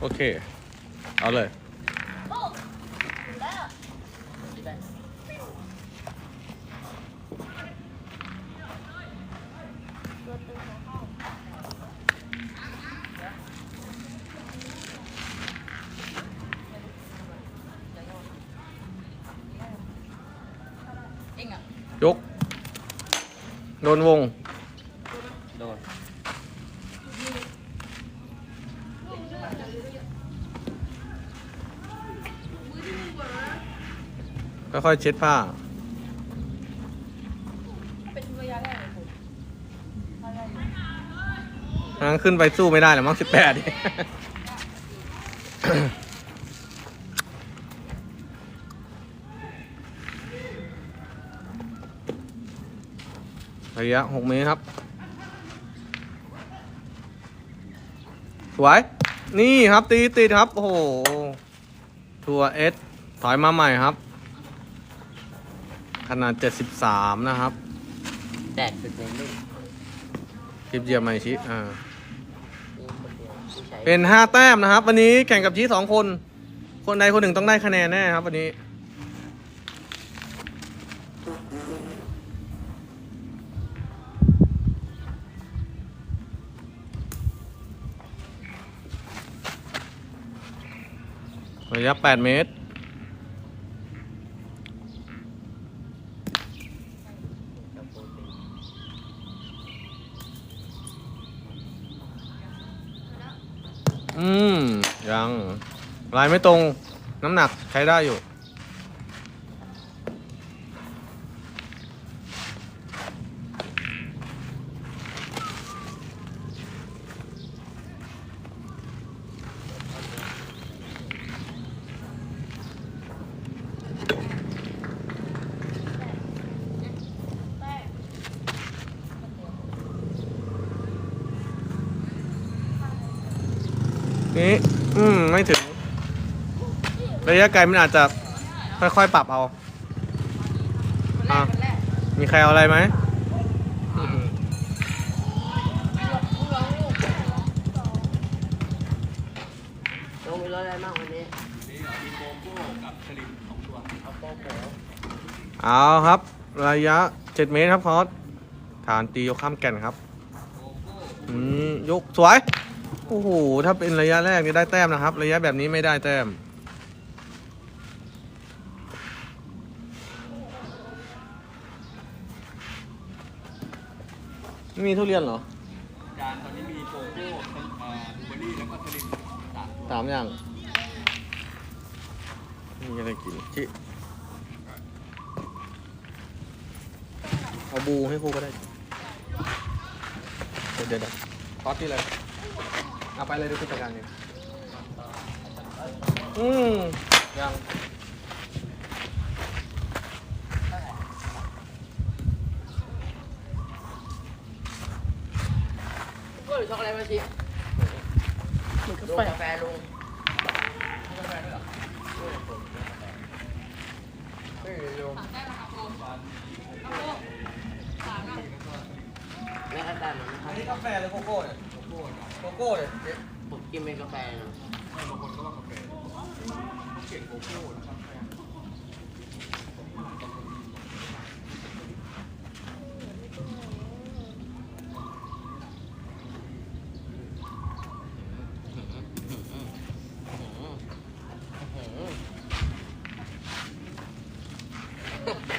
โอเค เอาเลยเองอะยก โดนวง ค่อยๆเช็ดผ้า เป็นระยะแรกเลยผมอะไรทั้งขึ้นไปสู้ไม่ได้หรอมั้งสิบแปดระยะหกเมตรครับ สวย นี่ครับตีติดครับ โอ้โห ทัวเอสถอยมาใหม่ครับ ขนาด 73 นะครับแตกสุดเลยลูกคลิปเยียมไมชิอ่า นี่คนเดียวที่ใช้เป็นห้าแต้มนะครับ วันนี้แข่งกับชี้สองคน คนใดคนหนึ่งต้องได้คะแนนแน่ครับ วันนี้ ระยะ 8 เมตร กับโปรตีน อืมยังลายไม่ตรงน้ำหนักใช้ได้อยู่ นี่ อืม ไม่ถึง ระ ยะไกลมันอาจจะค่อยๆปรับเอาคนแรกคนแรกมีใครเอาอะไรไหมผู้ร้องลูกน้องมีรถอะไรบ้างวันนี้เอาครับ ระยะ 7 เมตรครับคอสฐานตียกข้ามแก่นครับอืมยกสวย โอ้โห ถ้าเป็นระยะแรกนี่ได้แต้มนะครับ ระยะแบบนี้ไม่ได้แต้ม ไม่มีทุเรียนเหรอจานตอนนี้มีโกโก้เอ่อบลูเบอร์รี่แล้วก็สลิมสามตัวสามอย่างมีอะไรกินชิเอาบูให้ครูก็ได้ เดี๋ยวเดี๋ยวเดี๋ยวทอดที่เลย เอาไปเลยเดี๋ยวคุณจัดการเองอืมยัง ก็หรือ ช็อกโกแลตมาชิเหมือนกาลุงแฟกาแฟลุงเฮ้ยเร็วไม่กาแฟเหมือนนะคอัรันบนี้กาแฟหรือโกโก้เนี่ยโกโก้เนี่ยเจ๊ผมกินเป็นกาแฟนะ บางคนก็ว่ากาแฟเขาเขียนโกโก้นะครับ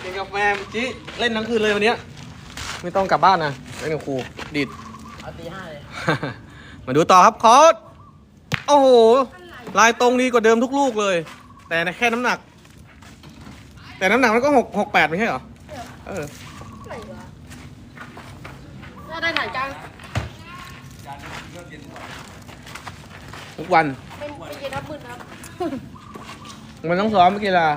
กินกาแฟจิ เล่นทั้งคืนเลยวันเนี้ยไม่ต้องกลับบ้านนะเล่นกับครูดิด เอาตีห้าเลย มาดูต่อครับคอร์สโอ้โห ลายตรงดีกว่าเดิมทุกลูกเลย แต่แค่น้ำหนัก แต่น้ำหนักมันก็หกหกแปดไม่ใช่เหรอเออไหนวะถ้าได้ถ่ายกลางทุกวัน เป็นเป็นเย็นทับมืดครับ มันต้องซ้อมกีฬา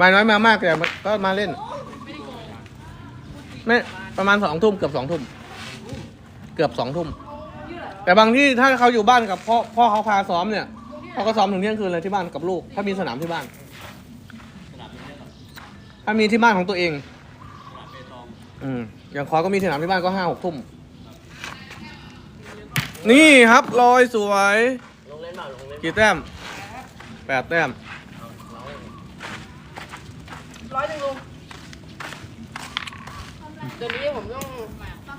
มาน้อยมามากแต่ก็มาเล่น ไม่ประมาณสองทุ่มเกือบสองทุ่ม เกือบสองทุ่ม แต่บางที่ถ้าเขาอยู่บ้านกับพ่อพ่อเขาพาซ้อมเนี่ยเขาก็ซ้อมถึงเที่ยงคืนเลยที่บ้านกับลูก ถ้ามีสนามที่บ้าน ถ้ามีที่บ้านของตัวเองสนามเปตองอืมอย่างคอก็มีสนามที่บ้านก็ห้าหกทุ่มนนี่ครับลอยสวยลงเล่นเปล่าลงเล่นกี่แต้มแปดแต้ม ร้อยหนึ่งลุงเดี๋ยวนี้ผมต้อง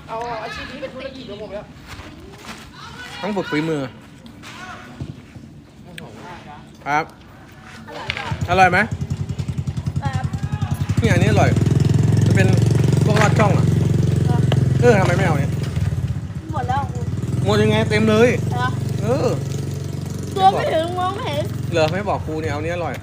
เอาอาชีพนี้เป็นธุรกิจของผมแล้วต้องฝึกฝีมือ ครับ อร่อยไหมแบบนี่อันนี้อร่อย จะเป็นพวกลอดช่องอะเออทำไมไม่เอาเนี่ย หมดแล้วคุณหมดยังไงเต็มเลยเหรอเออ ตัวไม่ถึงมองไม่เห็น เหลือไม่บอกครูเนี่ยเอาเนี้ยอร่อย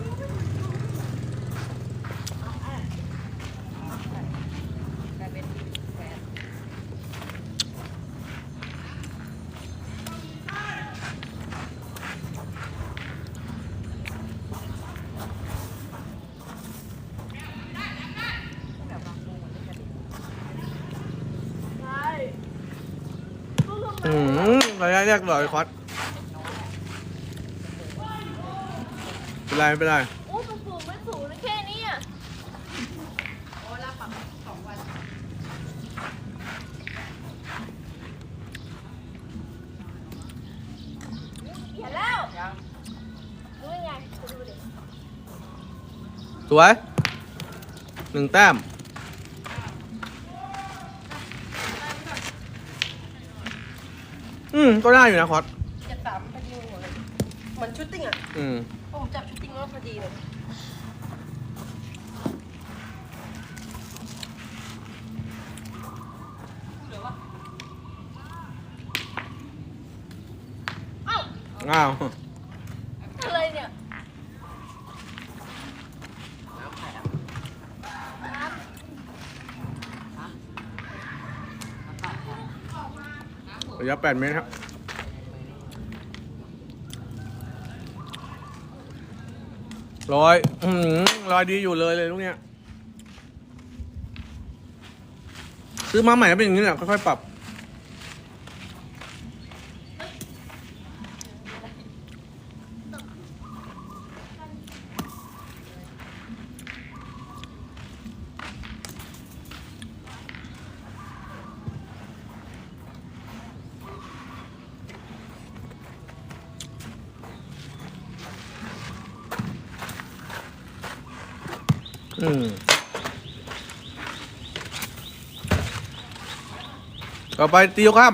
ใช่ลูกทำไม อืม ระยะแรกลอยคอสเป็นไรไม่เป็นไรโอ้มันสูงไม่สูงเลยแค่นี้อะเห็นแล้วรู้ยังไงคุณดูดิสวยหนึ่งแต้ม มก็ได้อยู่นะคอสเจ็ดสามพอดีหมดเลยเหมือนชุดติ้งอะอืมผมจับชุดติ้งแล้วพอดีเลยเอ้าอ้าว อะไรเนี่ย ระยะแปดเมตรครับร้อยอืมร้อยดีอยู่เลยเลยลูกเนี้ยซื้อมาใหม่เป็นอย่างนี้แหละค่อยๆปรับ อืม ต่อไปตีโยข้าม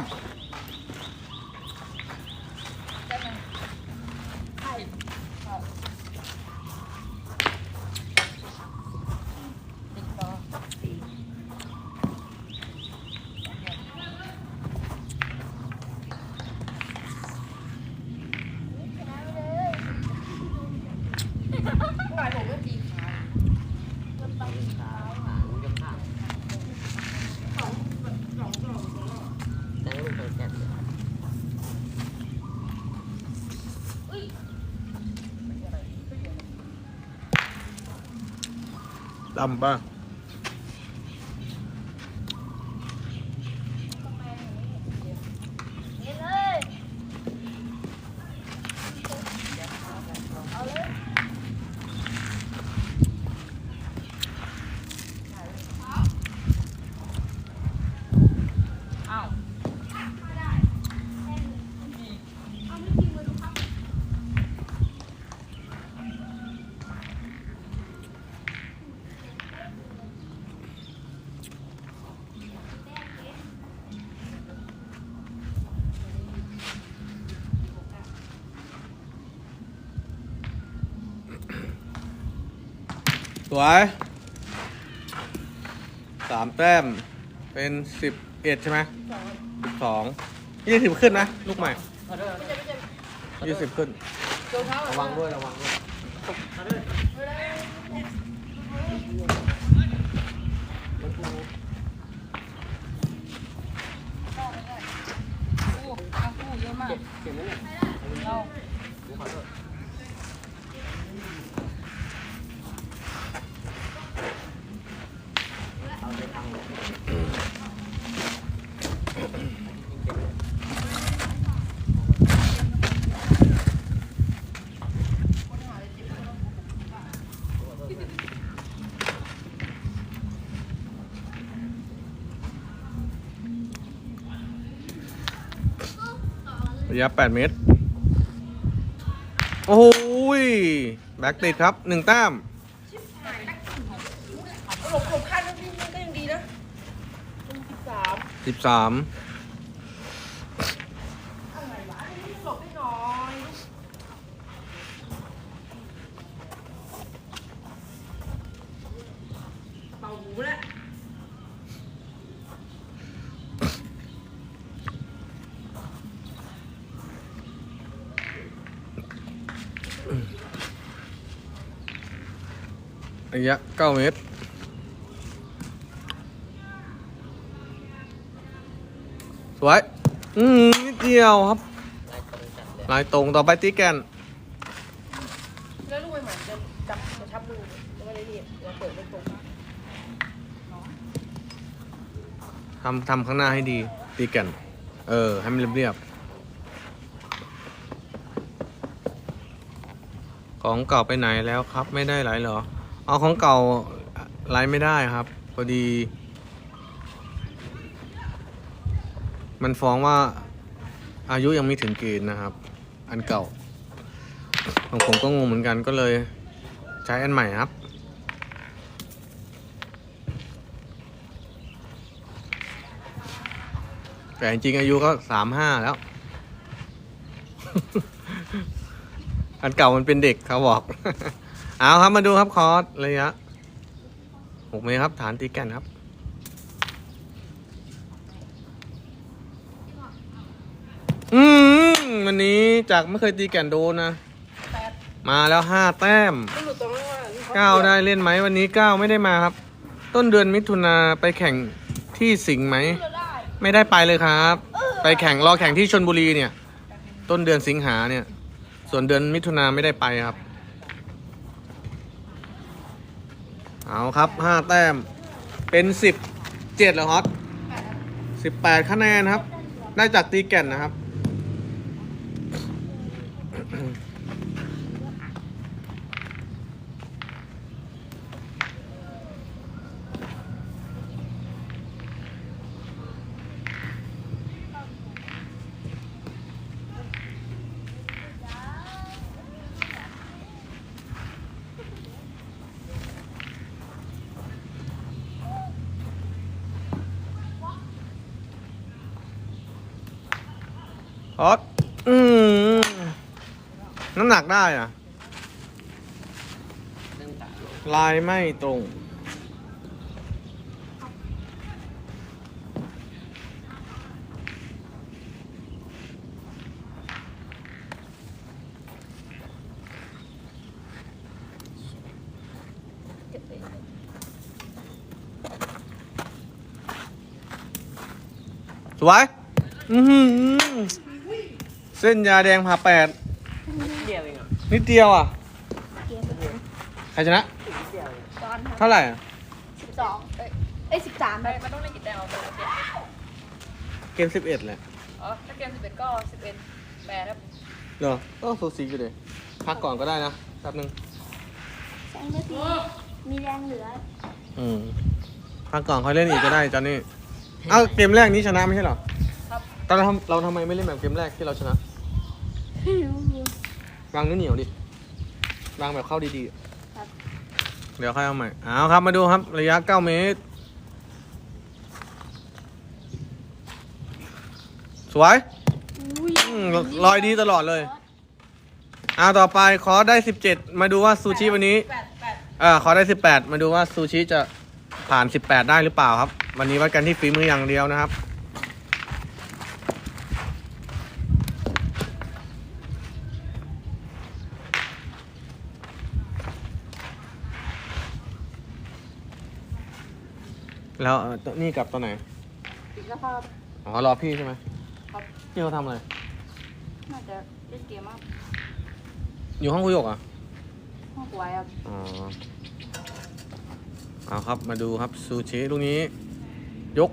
ฝ่ายผมก็ตีขาขาขาลูกจะขาสองสองสองแต่ลูกเคยแก่ ดำป่ะ เห็นเลยเอาเลย ส วยสามแต้ม เป็นสิบเอ็ดใช่ไหมสิบสองยี่สิบขึ้นนะ ลูกใหม่ยี่สิบขึ้น ระวังด้วย ระวังด้วย คู่ทั้งคู่เยอะมาก เขียนไหมเนี่ย เรา ผมขอโทษเอาไปทาง ระยะ 8 เมตร โอ้โหยแบ็กติดครับหนึ่งแต้ม สิบสาม อะไรวะหลบให้หน่อยเป่าหูแล้ว ระยะ 9 เมตร สวย อืมนิดเดียวครับ ลายตรงจัดเลยลายตรงต่อไปตีแกนแล้วลูกเหมือนจะจับจะชับลูกไม่ได้เรียบเราเปิดไม่ตรงทำทำข้างหน้าให้ดี ตีแกนเออ ให้มันเรียบๆของเก่าไปไหนแล้วครับ ไม่ได้ไหลเหรอ เอาของเก่าไหลไม่ได้ครับ พอดี มันฟ้องว่าอายุยังไม่ถึงเกณฑ์นะครับ อันเก่าของผมก็งงเหมือนกันก็เลยใช้อันใหม่ครับแต่จริงอายุก็สามห้าแล้ว อันเก่ามันเป็นเด็กเขาบอก เอาครับมาดูครับคอร์สระยะหกเมตรครับฐานตีแก่นครับ อืมวันนี้ จากไม่เคยตีแก่นโดนนะ แปดมาแล้วห้าแต้ม ไม่หลุดตรงนั้นว่าที่ขเก้าได้เล่นไหมวันนี้เก้าไม่ได้มาครับ ต้นเดือนมิถุนาไปแข่งที่สิงห์ไหมเราได้ไม่ได้ไปเลยครับ ไปแข่งรอแข่งที่ชนบุรีเนี่ย ต้นเดือนสิงหาเนี่ย ส่วนเดือนมิถุนาไม่ได้ไปครับ เอาครับห้าแต้ม เป็นสิบเจ็ดแล้วฮอตสิบแปดคะแนนครับ ได้จากตีแก่นนะครับ ฮอตอืมน้ำหนักได้อะลายไม่ตรง สวย อื้อหือเส้นยาแดงผ่าแปด นิดเดียวอะเกมใครชนะนิดเดียวเองตอนครับเท่าไหร่อะสิบสองเอ้ยเอ้ยสิบสามไปมันต้องเล่นกี่แต้มเอาไปแล้วเจ็ดเกมสิบเอ็ดแหละอ๋อ ถ้าเกมสิบเอ็ดก็สิบเอ็ดแปดครับเหรอก็สูสีกันเลยพักก่อนก็ได้นะแป๊บนึงแซงไม่ตีมีแรงเหลืออืมพักก่อนค่อยเล่นอีกก็ได้จอนนี่ เอ้าเกมแรกนี้ชนะไม่ใช่เหรอครับ ตอนเราทำเราทำไมไม่เล่นแบบเกมแรกที่เราชนะ ไม่รู้ วางเนื้อเหนียวดิวางแบบเข้าดีครับๆเดี๋ยวค่อยเอาใหม่เอาครับมาดูครับ ระยะ9เมตร สวยอุ้ยอืมลอยดีตลอดเลยเอาต่อไปขอได้17มาดูว่าซูชิวันนี้แปดแปดเออขอได้18มาดูว่าซูชิจะผ่าน18ได้หรือเปล่าครับ วันนี้วัดกันที่ฝีมืออย่างเดียวนะครับ แล้วเอ่อตัวนี่กลับตอนไหนสิบแล้วครับ อ๋อ รอพี่ใช่ไหมครับ พี่เขาทำอะไร น่าจะเล่นเกมมากอยู่ห้องคุยกอะ ห้องไว้ครับอ๋อ เอาครับมาดูครับซูชิลูกนี้ ยก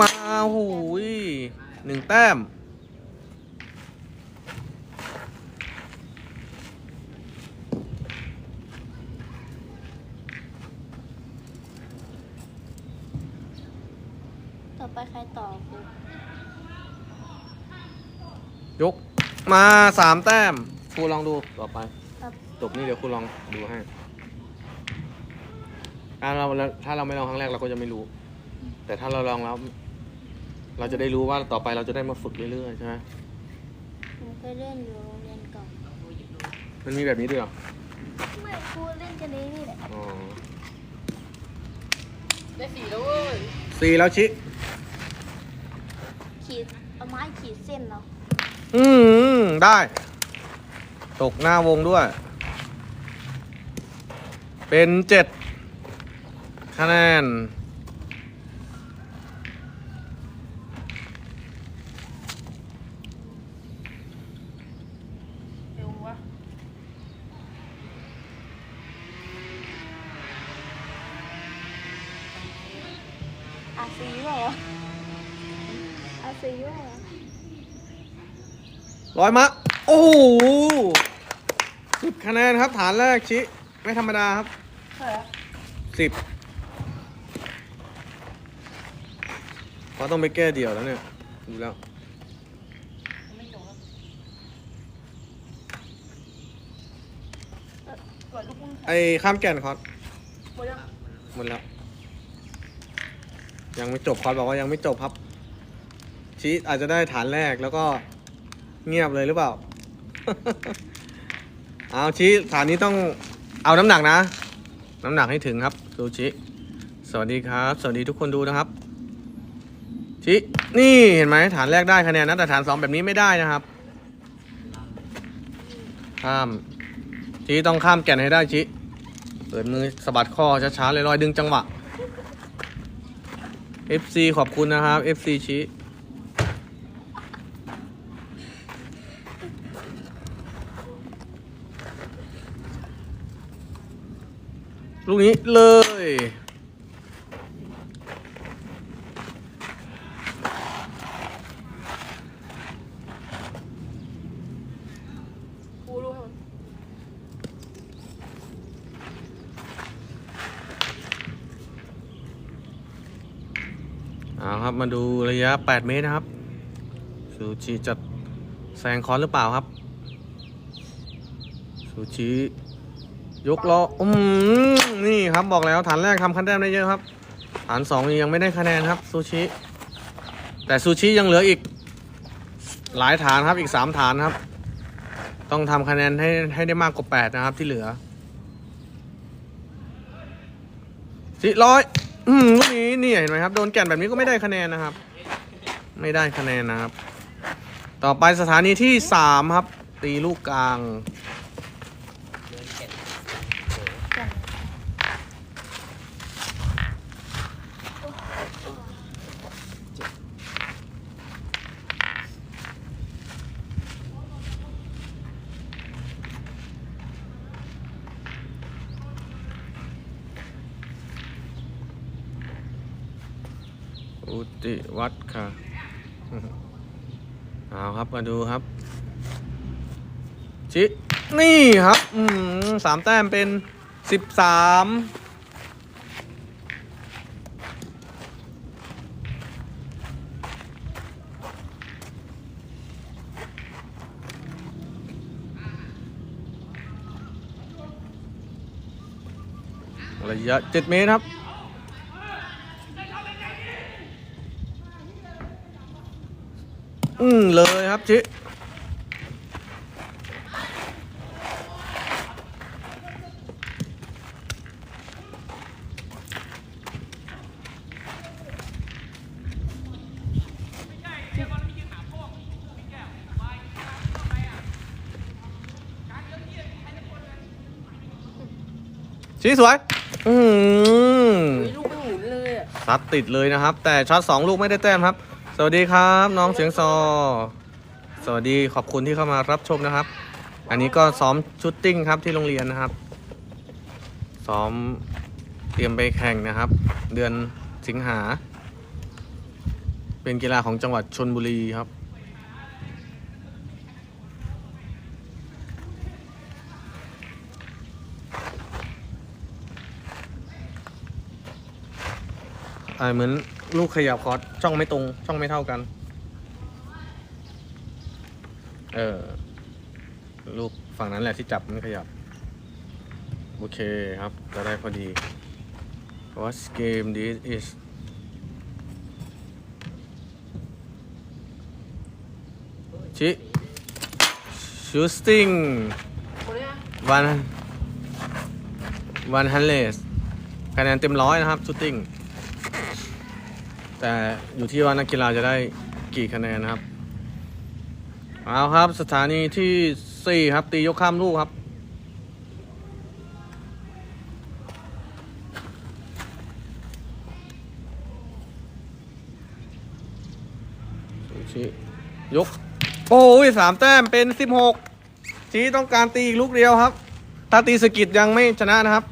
มาหูยหนึ่งแต้ม ต่อไปใครต่อคือยกมาสามแต้มครูลองดูต่อไปครับจบนี่เดี๋ยวครูลองดูให้ถ้าเราถ้าเราไม่ลองครั้งแรกเราก็จะไม่รู้ แต่ถ้าเราลองแล้ว เราจะได้รู้ว่าต่อไปเราจะได้มาฝึกเรื่อยๆใช่ไหมผมเคยเล่นอยู่โรงเรียนเก่ามันมีแบบนี้ด้วยเหรอไม่ครูเล่นกันเองนี่แหละอ๋อ ได้สี่แล้วเว้ย สี่แล้วชิ ขีดเอาไม้ขีดเส้นเราอืมได้ ตกหน้าวงด้วย เป็นเจ็ดคะแนน เร็ววะ อาซีเปล่าวะอาซีเปล่าวะร้อยมะ โอ้โหสิบคะแนนครับ ฐานแรกชิ ไม่ธรรมดาครับเท่าไหร่อะสิบเขาต้องไปแก้เดี่ยวแล้วเนี่ย ดูแล้ว ยังไม่จบครับเอ่อก่อนลูกคุณไอ้ข้ามแก่นคอร์สหมดยังหมดแล้ว ยังไม่จบคอร์สบอกว่ายังไม่จบครับชีอาจจะได้ฐานแรกแล้วก็เงียบเลยหรือเปล่า เอาชีฐานนี้ต้องเอาน้ำหนักนะ น้ำหนักให้ถึงครับดูชิสวัสดีครับ สวัสดีทุกคนดูนะครับชินี่เห็นไหมฐานแรกได้คะแนนนะแต่ฐานสองแบบนี้ไม่ได้นะครับข้ามชิต้องข้ามแก่นให้ได้ชิเปิดมือสะบัดข้อช้าๆเลยลอยดึงจังหวะ FC ขอบคุณนะครับ FC ชิลูกนี้เลย ครูรู้ให้มัน เอาครับมาดูระ ยะ 8 เมตรนะครับซูชิจะแซงคอนหรือเปล่าครับซูชิยกล้ออืมนี่ครับบอกแล้วฐานแรกทำคะแนนได้เยอะครับ ฐานสองยังไม่ได้คะแนนครับซูชิ แต่ซูชิยังเหลืออีกหลายฐานครับอีกสามฐานครับ ต้องทำคะแนนให้ให้ได้มากกว่าแปดนะครับที่เหลือสิร้อยอืมลูกนี้นี่เห็นไหมครับ โดนแก่นแบบนี้ก็ไม่ได้คะแนนนะครับ ไม่ได้คะแนนนะครับ ต่อไปสถานีที่สามครับ ตีลูกกลาง อุติวัดค่ะ เอาครับมาดูครับ ชิ นี่ครับ อืมสามแต้มเป็นสิบสามระยะเจ็ดเมตรครับ อืม เลยครับชิชีสวย อืมเฮ้ยลูกไม่หมุนเลยอะซัดติดเลยนะครับ แต่ช็อตสองลูกไม่ได้แต้มครับ สวัสดีครับ น้องเสียงซอ สวัสดีขอบคุณที่เข้ามารับชมนะครับ อันนี้ก็ซ้อมชุดติ้งครับที่โรงเรียนนะครับ ซ้อมเตรียมไปแข่งนะครับ เดือนสิงหา เป็นกีฬาของจังหวัดชนบุรีครับอ่าเหมือน ลูกขยับคอร์สช่องไม่ตรง ช่องไม่เท่ากัน เออ ลูกฝั่งนั้นแหละที่จับไม่ขยับ โอเคครับ จะได้พอดี What game this is ชิ shooting คนเนี้ย one one hundred คะแนนเต็มร้อยนะครับ shooting แต่อยู่ที่ว่านักกีฬาจะได้กี่คะแนนนะครับ เอาครับสถานีที่4ครับ ตียกข้ามลูกครับซูชิยก โอ้ยสามแต้มเป็นสิบหกชี้ต้องการตีอีกลูกเดียวครับ ถ้าตีสกิดยังไม่ชนะนะครับ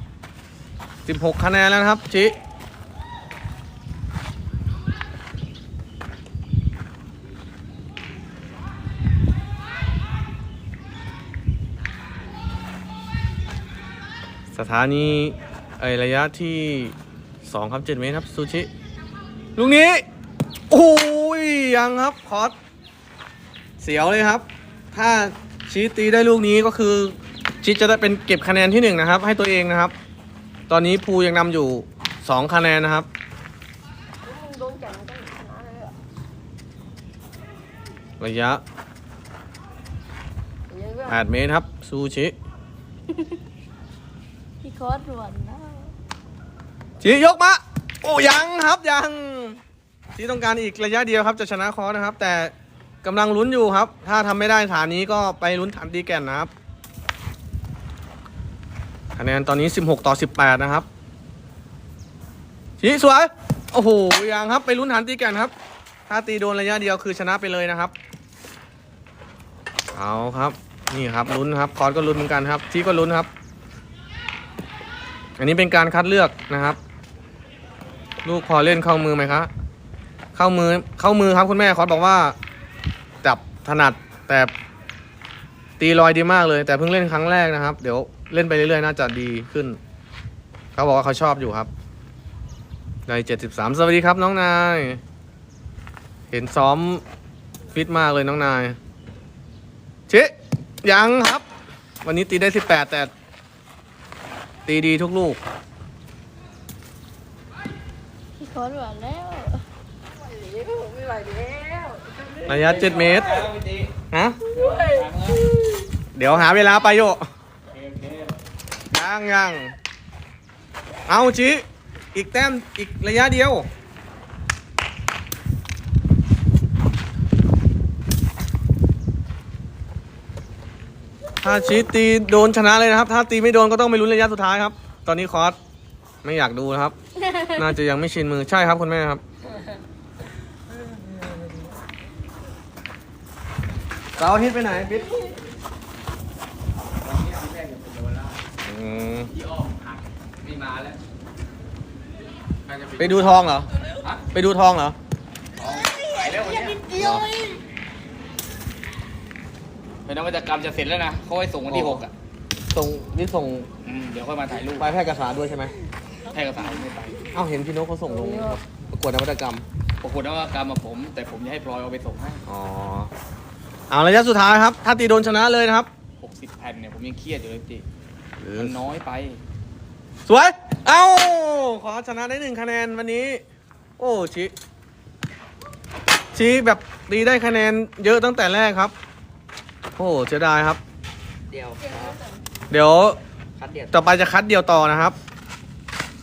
สิบหกคะแนนแล้วนะครับชี้ สถานีไอระยะที่สองครับเจ็ดเมตรครับซูชิลูกนี้ โอ้ยยังครับคอสเสียวเลยครับ ถ้าชีตีได้ลูกนี้ก็คือชีจะได้เป็นเก็บคะแนนที่หนึ่งนะครับ ให้ตัวเองนะครับ ตอนนี้ภูยังนำอยู่สองคะแนนนะครับระยะ8เมตรครับ ซูชิ พี่คอสหวนนะชียกมา โอ้ยังครับยังชีต้องการอีกระยะเดียวครับจะชนะคอสนะครับ แต่กำลังลุ้นอยู่ครับ ถ้าทำไม่ได้ฐานนี้ก็ไปลุ้นฐานดีแก่นนะครับคะแนนตอนนี้ 16 ต่อ 18 นะครับชีสวย โอ้โหยังครับไปลุ้นฐานตีแก่นครับ ถ้าตีโดนระยะเดียวคือชนะไปเลยนะครับ เอาครับ นี่ครับลุ้นครับคอสก็ลุ้นเหมือนกันครับชีก็ลุ้นครับ อันนี้เป็นการคัดเลือกนะครับ ลูกพอเล่นเข้ามือไหมคะเข้ามือเข้ามือครับคุณแม่คอสบอกว่า จับถนัดแต่ตีลอยดีมากเลย แต่เพิ่งเล่นครั้งแรกนะครับ เดี๋ยวเล่นไปเรื่อยๆน่าจะดีขึ้น เขาบอกว่าเขาชอบอยู่ครับในเจ็ดสิบสามสวัสดีครับน้องนาย เห็นซ้อมฟิตมากเลยน้องนายชิยังครับ วันนี้ตีได้สิบแปดแต่ ตีดีทุกลูก พี่คอสหวนแล้วไม่ไหวแล้วระยะเจ็ดเมตรแล้วพี่ตีฮะด้วยเดี๋ยวหาเวลาไปโยโอเคโอเคยังยัง เอาชิ อีกแต้ม อีกระยะเดียว ถ้าชีตีโดนชนะเลยนะครับ ถ้าตีไม่โดนก็ต้องไปลุ้นระยะสุดท้ายครับ ตอนนี้คอสไม่อยากดูนะครับ น่าจะยังไม่ชินมือใช่ครับคุณแม่ครับ เสาร์อาทิตย์ไปไหนบิ๊กวันนี้ที่แรกอยู่เป็นเยาวราชอืมที่อ้อมหักไม่มาแล้วน่าจะไปดูทองเหรอฮะไปดูทองเหรอ ไปแล้ววันเนี้ย เป็นนวัตกรรมจะเสร็จแล้วนะเขาให้ส่งวันที่อ๋อหกอะส่งนี่ส่งอืมเดี๋ยวค่อยมาถ่ายรูปไปแพร่กษาด้วยใช่ไหมแพร่กระสาวไม่ไปเอ้าเห็นพี่นกเขาส่งลงประกวดนวัตกรรมปรากฏนวัตกรรมมาผม แต่ผมจะให้พลอยเอาไปส่งให้อ๋อเอาระยะสุดท้ายครับ ถ้าตีโดนชนะเลยนะครับ60แผ่นเนี่ยผมยังเครียดอยู่เลยพี่หรือมันน้อยไป สวย เอ้า ขอชนะได้หนึ่งคะแนนวันนี้ โอ้ชิชีแบบตีได้คะแนนเยอะตั้งแต่แรกครับ โอ้เสียดายครับ เดียวเดี๋ยวคัดเดียวต่อไปจะคัดเดียวต่อนะครับ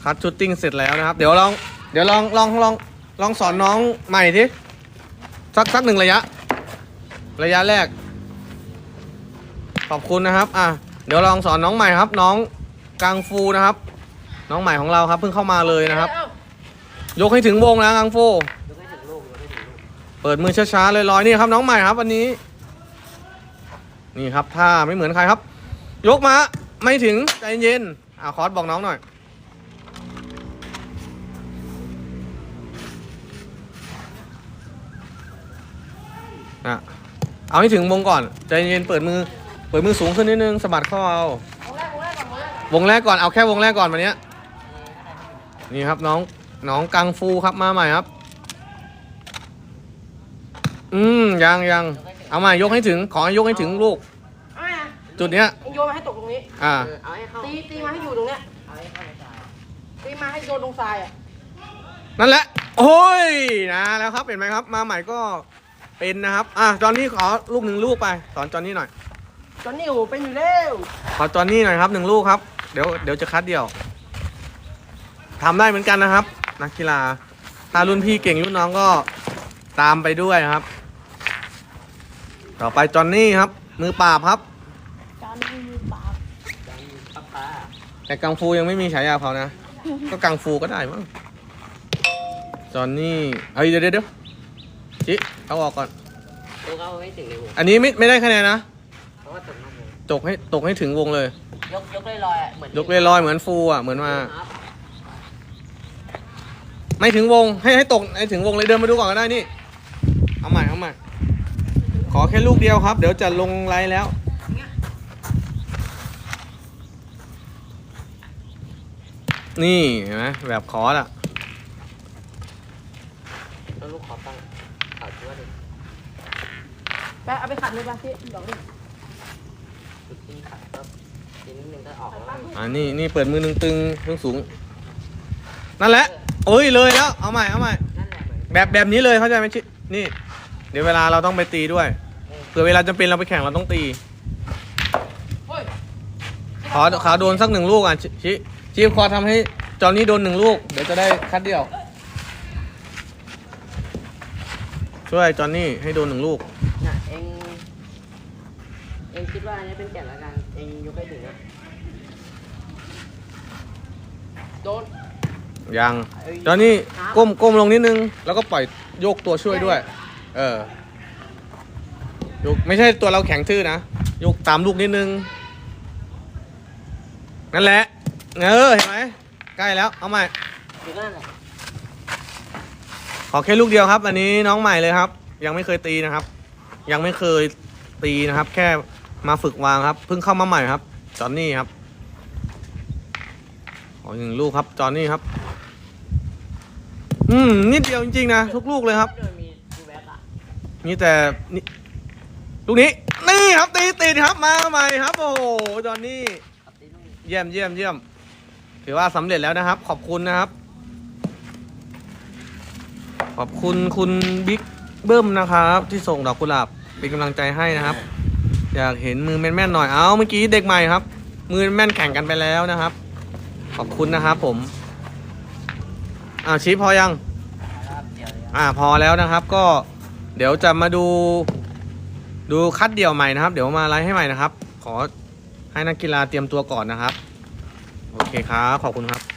คัดชุดติ้งเสร็จแล้วนะครับ เดี๋ยวลองเดี๋ยวลองลองลองลองสอนน้องใหม่ทีสักสักหนึ่งระยะ ระยะแรก ขอบคุณนะครับ อะเดี๋ยวลองสอนน้องใหม่ครับ น้องกังฟูนะครับ น้องใหม่ของเราครับเพิ่งเข้ามาเลยนะครับ ยกให้ถึงวงนะกังฟู ยกให้ถึงลูกยกให้ถึงลูกเปิดมือช้าๆเลยลอยๆนี่ครับ น้องใหม่ครับวันนี้ นี่ครับท่าไม่เหมือนใครครับ ยกมาไม่ถึงใจเย็นอ่าคอสบอกน้องหน่อย อะ เอาให้ถึงวงก่อน ใจเย็นเปิดมือ เปิดมือสูงขึ้นนิดนึงสะบัดข้อเอาวงแรกก่อนเอาแค่วงแรกก่อนวันนี้นี่ครับน้องน้องกังฟูครับมาใหม่ครับ อืมยังยัง เอามายกให้ถึง ขอให้ยกให้ถึงลูก เอาไงอะจุดเนี้ยเอ็งโยนมาให้ตกตรงนี้ อ่าเออเอาให้เข้าตีตีมาให้อยู่ตรงเนี้ยเอาให้เข้าในใจตีมาให้โยนตรงทรายอะนั่นแหละ โอ้ย นะแล้วครับ เห็นไหมครับ มาใหม่ก็เป็นนะครับ อะ จอนนี่ขอลูกหนึ่งลูกไป สอนจอนนี่หน่อย จอนนี่โอ้เป็นอยู่แล้วขอจอนนี่หน่อยครับหนึ่งลูกครับ เดี๋ยวเดี๋ยวจะคัดเดี่ยวทำได้เหมือนกันนะครับ นักกีฬา ถ้ารุ่นพี่เก่งรุ่นน้องก็ตามไปด้วยครับ ต่อไปจอนนี่ครับ มือปราบครับจานนี้มือเปล่าจังป้าป้าแต่กังฟูยังไม่มีฉายาเขานะ ก็กังฟูก็ได้มั้งจอนนี่เฮ้ยเดี๋ยวเดี๋ยวเดี๋ยวชิเอาออกก่อนตัวเขาไม่ถึงในวงอันนี้ไม่ไม่ได้คะแนนนะเพราะว่าตกนอกวงตกให้ตกให้ถึงวงเลย ยกยกลอยๆอะเหมือนยกเลยลอยๆเหมือนฟูอะเหมือนมา ครับไม่ถึงวงให้ให้ตกให้ถึงวงเลยเดินมาดูก่อนก็ได้นี่ เอาใหม่เอาใหม่ ขอแค่ลูกเดียวครับ เดี๋ยวจะลงไลน์แล้ว นี่เห็นไหมแบบขอละแล้วลูกขอตั้งเอาชัวร์ดิไปเอาไปขัดเลยป่ะพี่ดอกนี่จุดที่ขัดก็ทีนิดนึงก็ออกแล้ว อ่านี่นี่เปิดมือหนึ่งตึงตึงสูง นั่นแหละโอ้ยเลยแล้ว เอาใหม่เอาใหม่ นั่นแหละเหมือนแบบแบบนี้เลยเข้าใจไหมชินี่เดี๋ยวเวลาเราต้องไปตีด้วยเผื่อเวลาจำเป็นเราไปแข่งเราต้องตีเฮ้ยขอขอโดนสักหนึ่งลูกอะชิชิชิขอทำให้จอนี้โดนหนึ่งลูก เดี๋ยวจะได้คัดเดียว ช่วยจอนนี่ให้โดนหนึ่งลูกน่ะเองเองคิดว่าอันนี้เป็นแก่นละกัน เองยกให้ถึงอะโดน ยัง จอนนี่ก้มก้มลงนิดนึง แล้วก็ปล่อยโยกตัวช่วยด้วย เออ ยกไม่ใช่ตัวเราแข็งทื่อนะ ยกตามลูกนิดนึง นั่นแหละ เออ เห็นไหม ใกล้แล้ว เอาใหม่ อยู่ก็นั่นแหละขอแค่ลูกเดียวครับ อันนี้น้องใหม่เลยครับ ยังไม่เคยตีนะครับ ยังไม่เคยตีนะครับ แค่มาฝึกวางครับ เพิ่งเข้ามาใหม่ครับ จอนนี่ครับขอหนึ่งลูกครับ จอนนี่ครับ อืมนิดเดียวจริงๆนะทุกลูกเลยครับ โดน มีแต่นี่ลูกนี้ นี่ครับตีติดครับมาใหม่ครับ โอ้โหจอนนี่ขับตีลูกเยี่ยมเยี่ยมเยี่ยมถือว่าสำเร็จแล้วนะครับ ขอบคุณนะครับ ขอบคุณคุณบิ๊กเบิ้มนะครับ ที่ส่งดอกกุหลาบเป็นกำลังใจให้นะครับ อยากเห็นมือแม่นๆหน่อยเอาเมื่อกี้เด็กใหม่ครับ มือแม่นแข่งกันไปแล้วนะครับ ขอบคุณนะครับผมอ่าชี้พอยังครับเดี๋ยวเดี๋ยวอ่าพอแล้วนะครับก็ เดี๋ยวจะมาดูดูคัดเดี่ยวใหม่นะครับ เดี๋ยวมาไลฟ์ให้ใหม่นะครับ ขอให้นักกีฬาเตรียมตัวก่อนนะครับ โอเคครับ ขอบคุณครับ